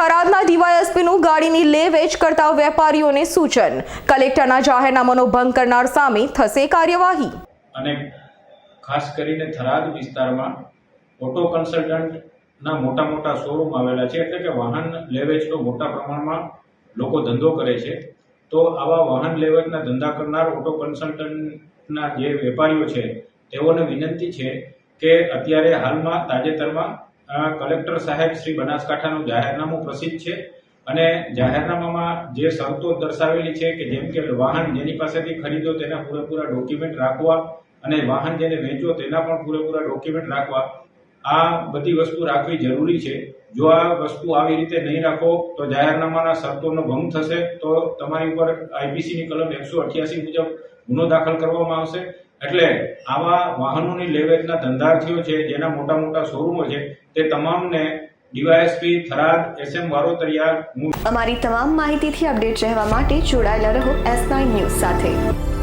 થરાદના ડીવાયએસપીનું ગાડીની લે વેચ કરતા વેપારીઓને સૂચન. કલેક્ટરના જાહેરનામાનો ભંગ કરનાર સામે થશે કાર્યવાહી. અને ખાસ કરીને થરાદ વિસ્તારમાં ઓટો કન્સલ્ટન્ટના મોટા મોટા શોરૂમ આવેલા છે, એટલે કે વાહન લેવેચનો મોટા પ્રમાણમાં લોકો ધંધો કરે છે. તો આવા વાહન લેવેચના ધંધા કરનાર ઓટો કન્સલ્ટન્ટના જે વેપારીઓ છે, તેઓને વિનંતી છે કે અત્યારે હાલમાં તાજેતરમાં કલેક્ટર સાહેબ શ્રી બનાસકાંઠાનું જાહેરનામું પ્રસિદ્ધ છે. અને જાહેરનામામાં જે શરતો દર્શાવેલી છે કે જેમ કે વાહન જેની પાસેથી ખરીદો તેના પૂરેપૂરા ડોક્યુમેન્ટ રાખવા અને વાહન જેને વેચો તેના પણ પૂરેપૂરા ડોક્યુમેન્ટ રાખવા આ બધી વસ્તુ રાખવી જરૂરી છે. જો આ વસ્તુ આવી રીતે નહીં રાખો, તો જાહેરનામાના શરતોનો ભંગ થશે, તો તમારી ઉપર આઈપીસીની કલમ એકસો અઠ્યાસી મુજબ ગુનો દાખલ કરવામાં આવશે. એટલે આવા વાહનોની લેવેચના ધંધાર્થીઓ છે, જેના મોટા મોટા શોરૂમો છે, તે તમામને ડીવાયએસપી, થરાદ, એસએમ વારોતરિયા અમારી તમામ માહિતીથી અપડેટ રહેવા માટે જોડાયેલા રહો એસ ન્યૂઝ સાથે.